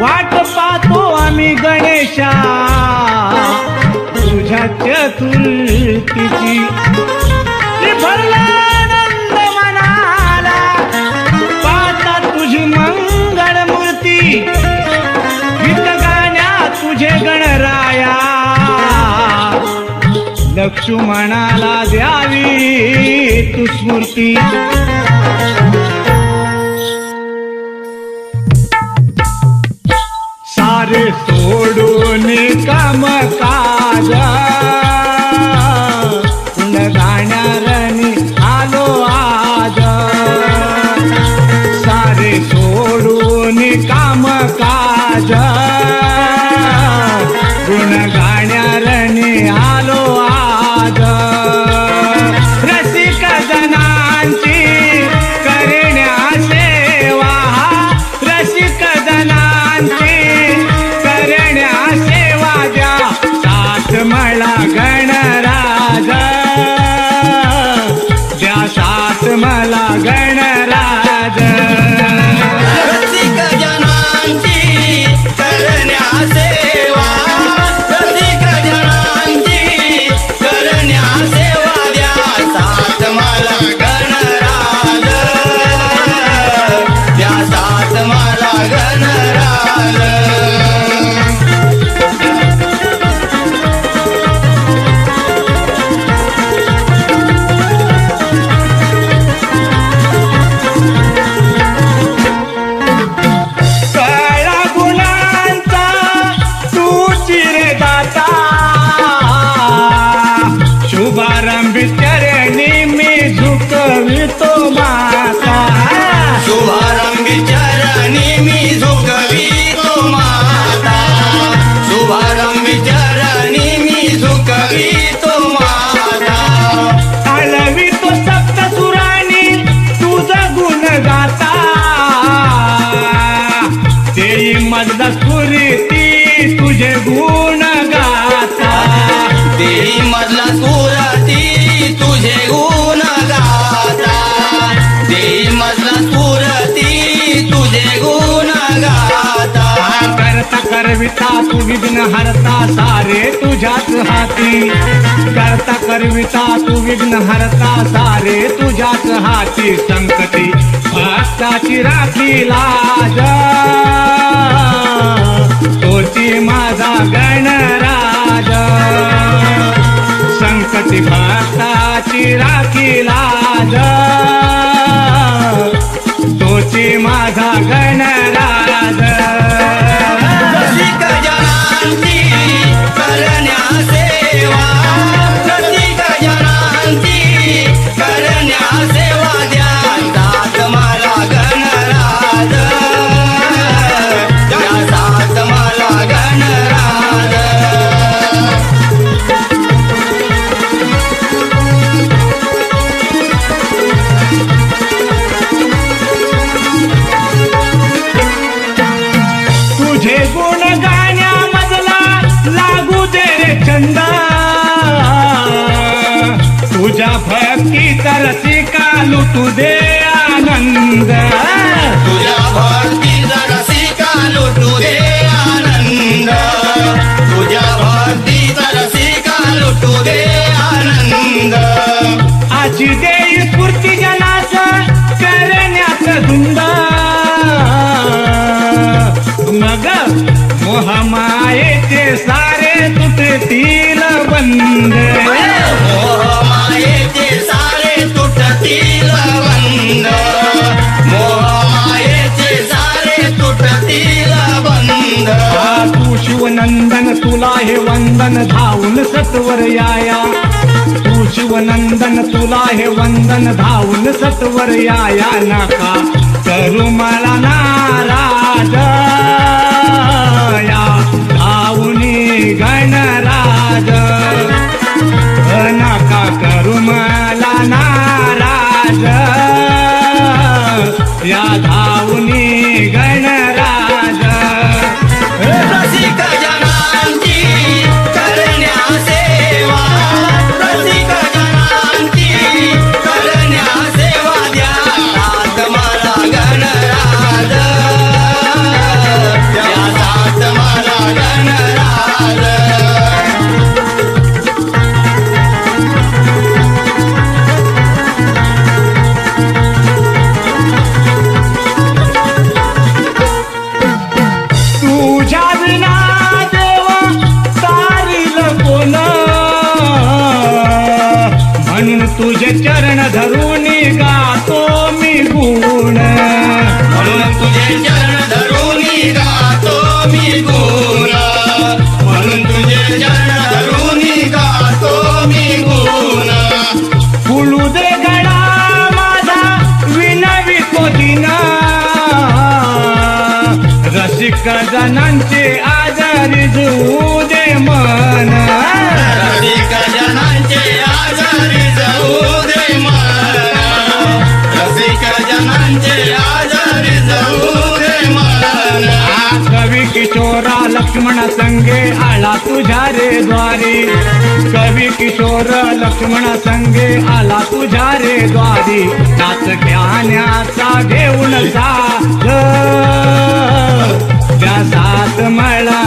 वाट पाहतो आम्ही गणेशा. वाक्यातून तिची. भरला आनंद मनाला. पाहता तुझी मंगळ मूर्ती. गीत गाण्या तुझे गणराया. लक्ष्मणाला द्यावी तू स्मृती. सारे सोडून काम काजा. करविता तू विघ्न हरता सारे तुझ्याच हाती. करता करविता तू विघ्न हरता सारे तुझ्याच हाती. संकटी भक्ताची राखी लाज तोची माझा गणराज लुटू दे आनंद. तुझ्या भक्तीचा रसिका लुटू दे आनंद? तुझ्या भक्तीचा रसिका लुटू दे आनंद? आजी देई स्फूर्ती जनाच करण्याच धुंद. मग मोहमायेचे सारे तुटतील बंद. मोह मायेचे सारे तुटतील तू शिवनंदन तुला हे वंदन धावून सत्वर याया. तू शिवनंदन तुला हे वंदन धावून सत्वर याया नका. करू मला नाराज. तुझे चरण धरून आला तुझ्या रे द्वारी. कवी किशोर लक्ष्मण संगे आला तुझ्या रे द्वारी. त्याच ज्ञान्याचा घेऊन साथ त्या सात मला